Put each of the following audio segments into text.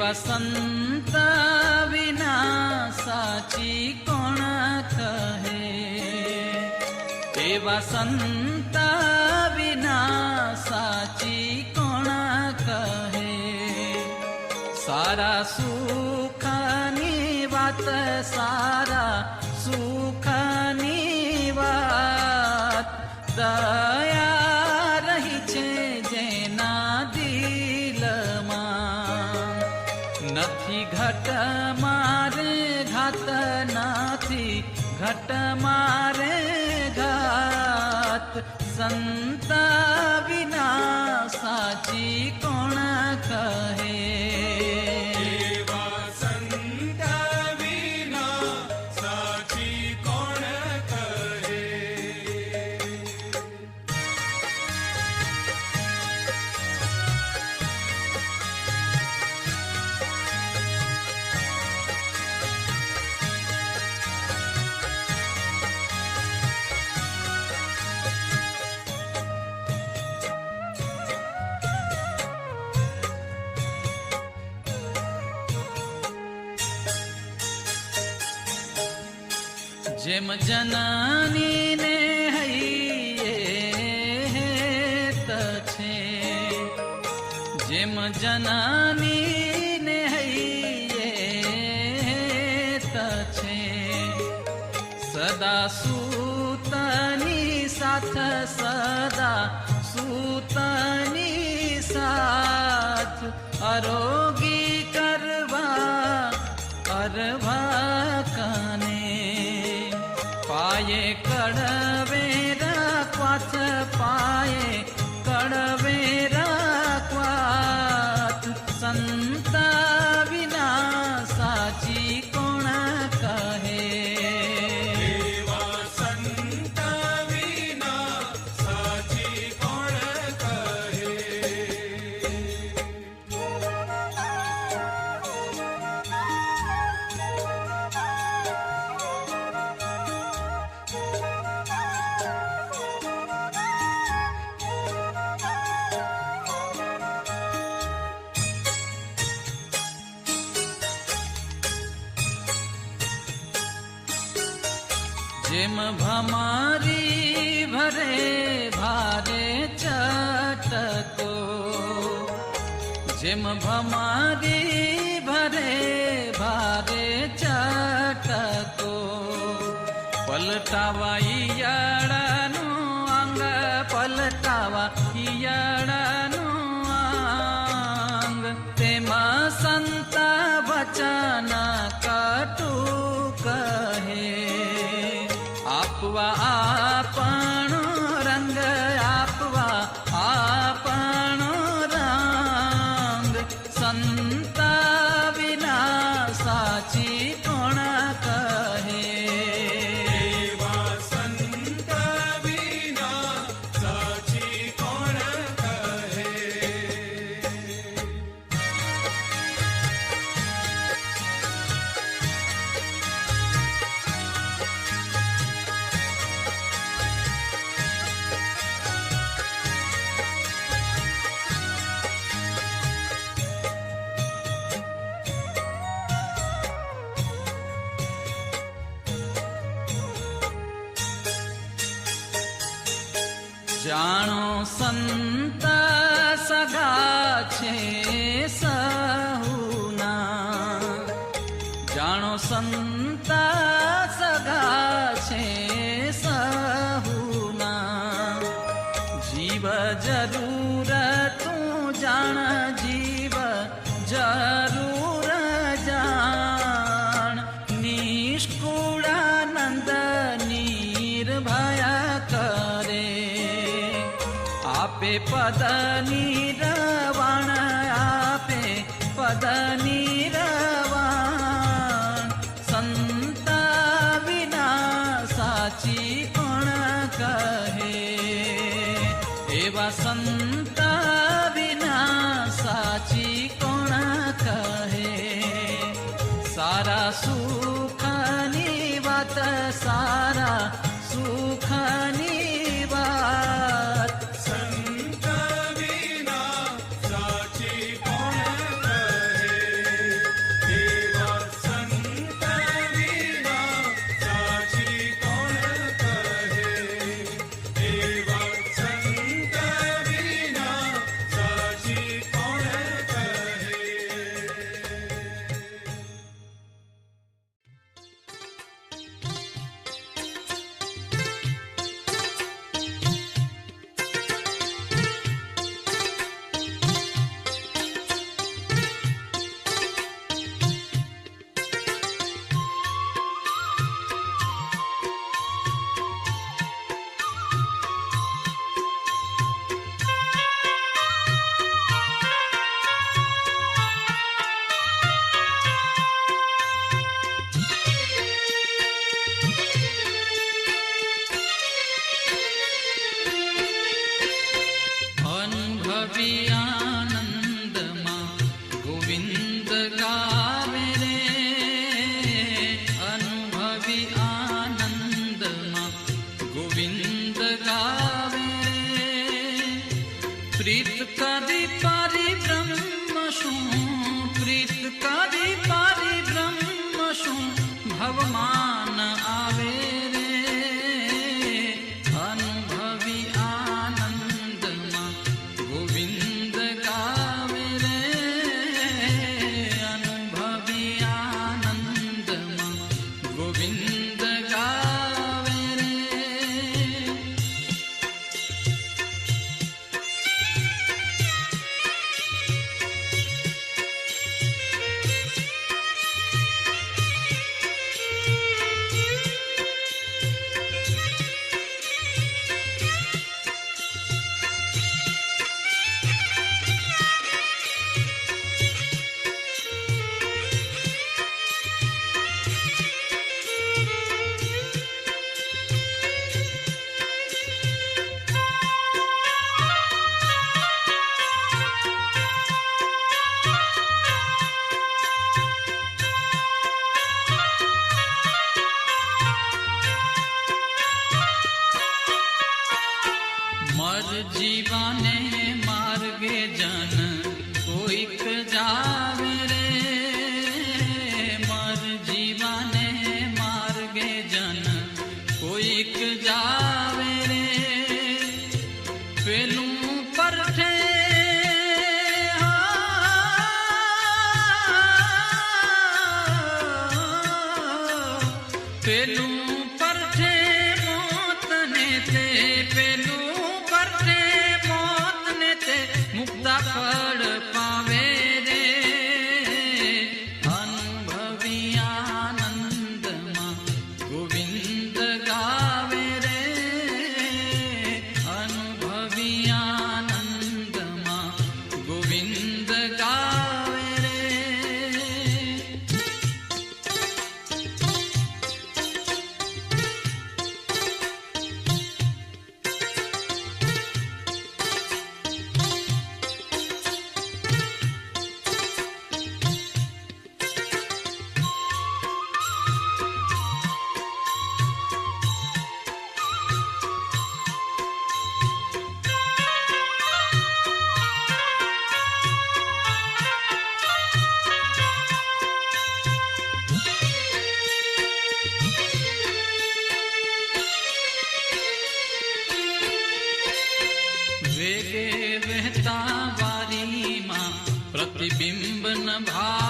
वसंत विनासाची कोणात हे ते वसंत विनासाची कोणात हे सारा सुख निवात सारा सुखानी वात दा संता विनासाची कोण कहे જેમ જનની ને હૈયે છે. જેમ જનની ને હૈયે છે. સદા સૂતની સાથ, સદા સૂતની સાથ અરોગી કરવા, અરવા पाये कडवेर पाच पाये જેમ ભમારી ભરે ભારે ચટકો જેમ ભમારી ભરે ભારે ચટકો પલટાવા ઈયાળાનું અંગ પલટાવા જાણો સંત સગા છે. ಪದ ನೀ प्रतिबिम्ब न भा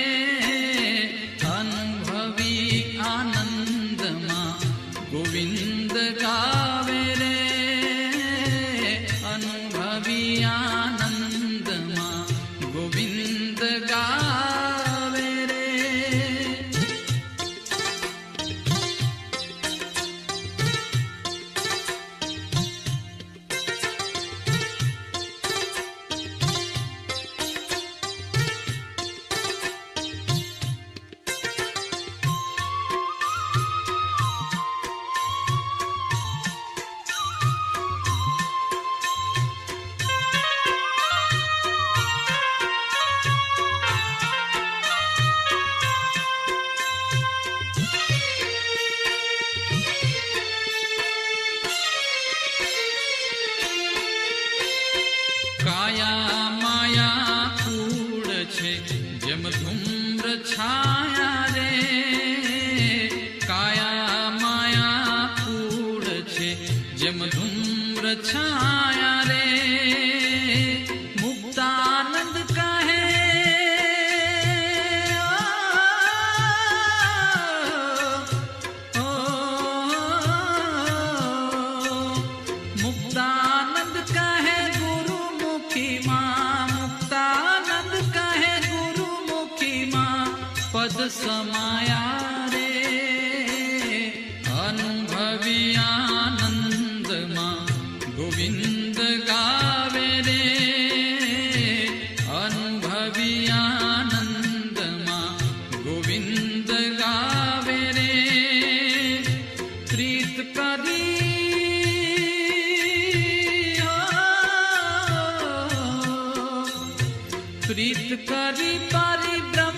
પ્રીત કરી પારી બ્રહ્મ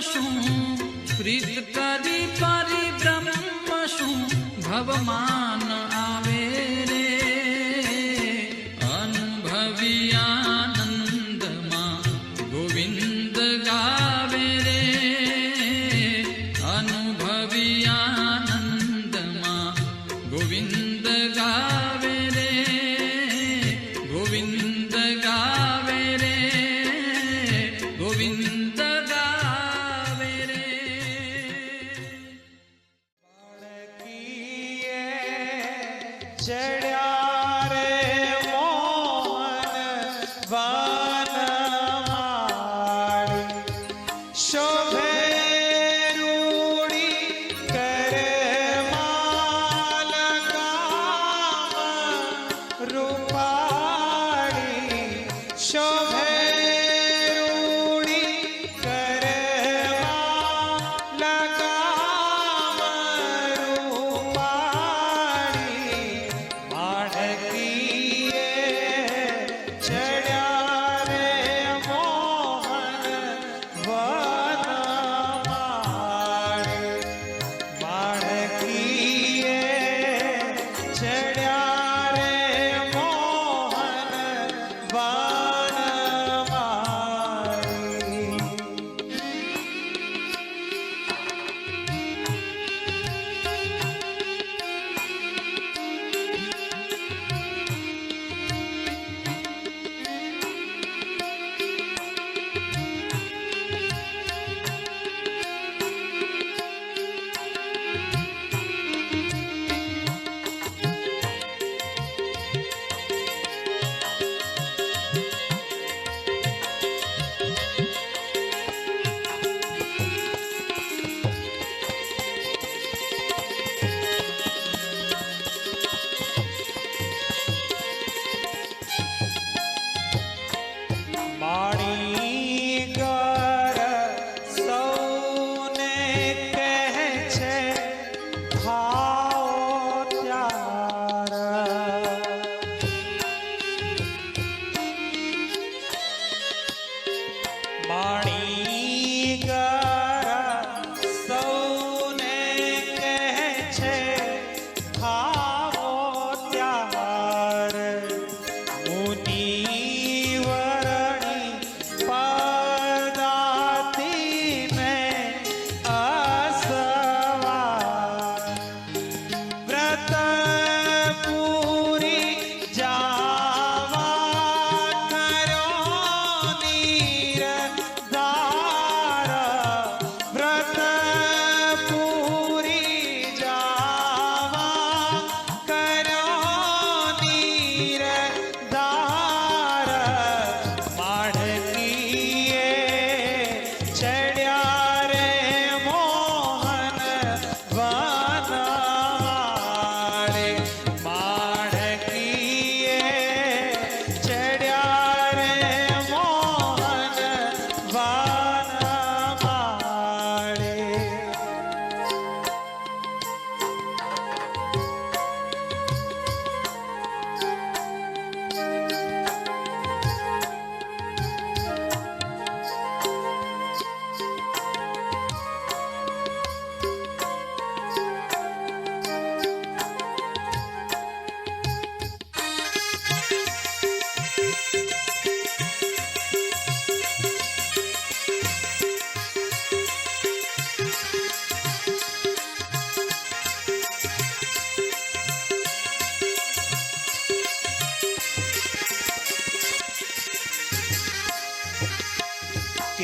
શું પ્રીત કરી પારી બ્રહ્મ શું ભવમાન ચડ્યા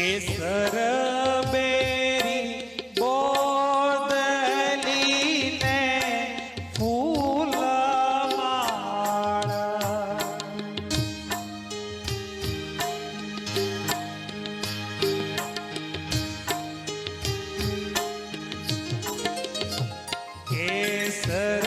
કેસર બેરી બોદલી ને ફૂલ કેસર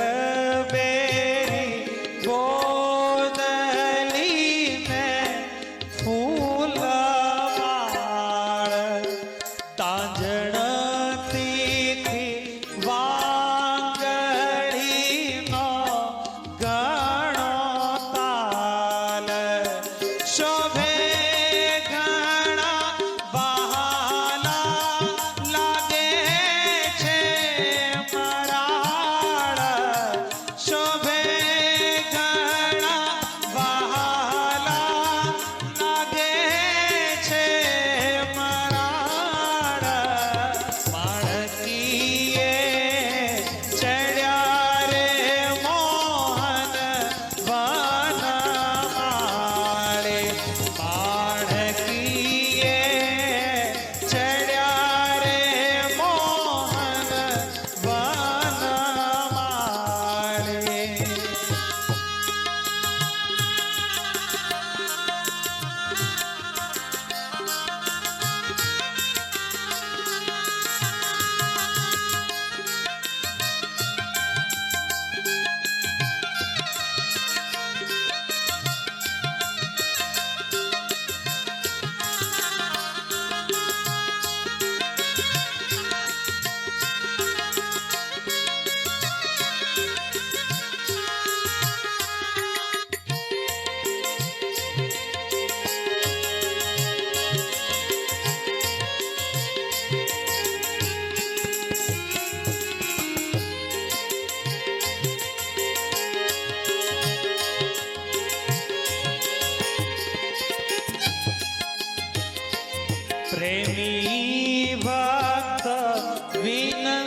divina.